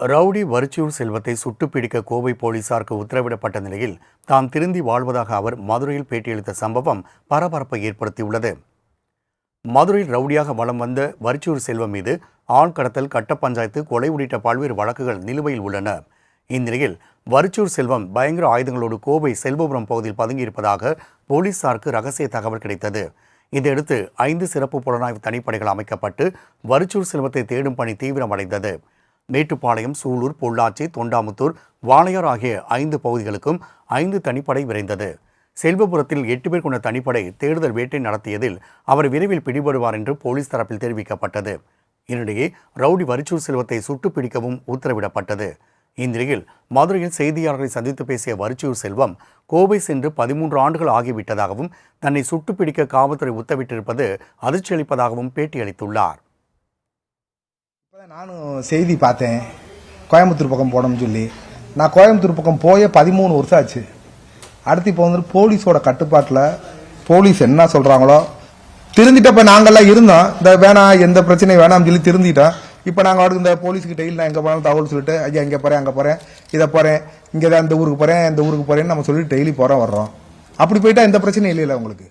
Rowdy Varichiyur செல்வத்தை சுட்டுப்பிடிக்க கோவை போலீசாருக்கு உத்தரவிடப்பட்ட நிலையில் தான் திருந்தி வாழ்வதாக அவர் மதுரையில் பேட்டியளித்த சம்பவம் பரபரப்பை ஏற்படுத்தியுள்ளது. மதுரையில் ரவுடியாக வலம் வந்த வரிச்சியூர் செல்வம் மீது ஆண் கடத்தல் கட்ட பஞ்சாயத்து கொலை உள்ளிட்ட பல்வேறு வழக்குகள் நிலுவையில் உள்ளன. இந்நிலையில் வரிச்சூர் செல்வம் பயங்கர ஆயுதங்களோடு கோவை செல்வபுரம் பகுதியில் பதுங்கியிருப்பதாக போலீசாருக்கு ரகசிய தகவல் கிடைத்தது. இதையடுத்து ஐந்து சிறப்பு புலனாய்வு தனிப்படைகள் அமைக்கப்பட்டு வரிச்சூர் செல்வத்தை தேடும் பணி தீவிரமடைந்தது. மேட்டுப்பாளையம் சூலூர் பொள்ளாச்சி தொண்டாமுத்தூர் வாளையார் ஆகிய ஐந்து பகுதிகளுக்கும் ஐந்து தனிப்படை விரைந்தது. செல்வபுரத்தில் எட்டு பேர் கொண்ட தனிப்படை தேடுதல் வேட்டை நடத்தியதில் அவர் விரைவில் பிடிபடுவார் என்று போலீஸ் தரப்பில் தெரிவிக்கப்பட்டது. இதனிடையே ரவுடி வரிச்சூர் செல்வத்தை சுட்டு பிடிக்கவும் உத்தரவிடப்பட்டது. இந்நிலையில் மதுரையில் செய்தியாளர்களை சந்தித்து பேசிய வரிச்சூர் செல்வம் கோவை சென்று பதிமூன்று ஆண்டுகள் ஆகிவிட்டதாகவும் தன்னை சுட்டுப்பிடிக்க காவல்துறை உத்தரவிட்டிருப்பது அதிர்ச்சியளிப்பதாகவும் பேட்டியளித்துள்ளார். நானும் செய்தி பார்த்தேன். கோயம்புத்தூர் பக்கம் போனோம்னு சொல்லி. நான் கோயம்புத்தூர் பக்கம் போய பதிமூணு வருஷம் ஆச்சு. அடுத்து இப்போ வந்து போலீஸோட கட்டுப்பாட்டில் போலீஸ் என்ன சொல்கிறாங்களோ திருந்திட்டப்ப நாங்கள்லாம் இருந்தோம். இந்த வேணாம் எந்த பிரச்சனையும் வேணாம்னு சொல்லி திருந்திட்டோம். இப்போ நாங்கள் அடுத்து இந்த போலீஸுக்கு டெய்லி நான் எங்கே போனாலும் தகவல் சொல்லிட்டு ஐயா இங்கே போகிறேன் அங்கே போகிறேன் இதை போகிறேன் இங்கே தான் இந்த ஊருக்கு போகிறேன் இந்த ஊருக்கு போகிறேன்னு நம்ம சொல்லிட்டு டெய்லி போகிறோம் வர்றோம் அப்படி போயிட்டா எந்த பிரச்சனையும் இல்லைல்ல உங்களுக்கு?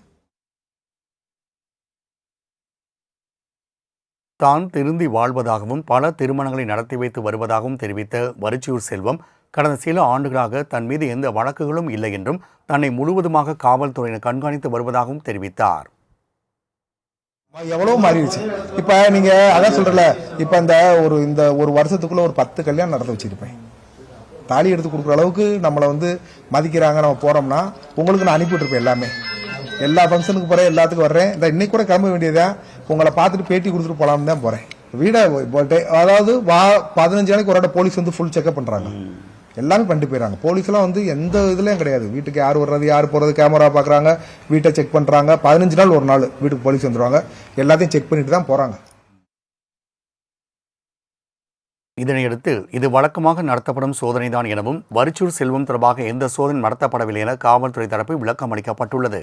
தான் திருந்தி வாழ்வதாகவும் பல திருமணங்களை நடத்தி வைத்து வருவதாகவும் தெரிவித்த வரிச்சியூர் செல்வம் கடந்த சில ஆண்டுகளாக தன் மீது எந்த வழக்குகளும் இல்லை என்றும் தன்னை முழுவதுமாக காவல்துறையினர் கண்காணித்து வருவதாகவும் தெரிவித்தார். எவ்வளவு மாறிடுச்சு? இப்போ நீங்க அதான் சொல்கிறல இப்போ இந்த ஒரு இந்த ஒரு வருஷத்துக்குள்ளே ஒரு பத்து கல்யாணம் நடத்த வச்சிருப்பேன். தாலி எடுத்து கொடுக்குற அளவுக்கு நம்மளை வந்து மதிக்கிறாங்க நம்ம போகிறோம்னா உங்களுக்கு நான் அனுப்பிவிட்டுருப்பேன் எல்லாமே. எல்லா ஃபங்க்ஷனுக்கு போகிறேன் எல்லாத்துக்கும் வர்றேன். இந்த இன்னைக்கு கூட கிளம்ப வேண்டியதா உங்களை பார்த்துட்டு பேட்டி கொடுத்துட்டு போகலாம்னு தான் போறேன். வீட அதாவது வா பதினஞ்சு நாளைக்கு ஒரு இடம் போலீஸ் வந்து ஃபுல் செக்அப் பண்ணுறாங்க எல்லாமே பண்ணிட்டு போயிடறாங்க போலீஸ்லாம் வந்து எந்த இதுலையும் கிடையாது. வீட்டுக்கு யார் வர்றது யார் போகிறது கேமரா பார்க்குறாங்க வீட்டை செக் பண்ணுறாங்க பதினஞ்சு நாள் ஒரு நாள் வீட்டுக்கு போலீஸ் வந்துடுவாங்க எல்லாத்தையும் செக் பண்ணிட்டு தான் போகிறாங்க இதனையடுத்து இது வழக்கமாக நடத்தப்படும் சோதனைதான் எனவும் வரிச்சூர் செல்வம் தொடர்பாக எந்த சோதனை நடத்தப்படவில்லை என காவல்துறை தரப்பில் விளக்கம் அளிக்கப்பட்டுள்ளது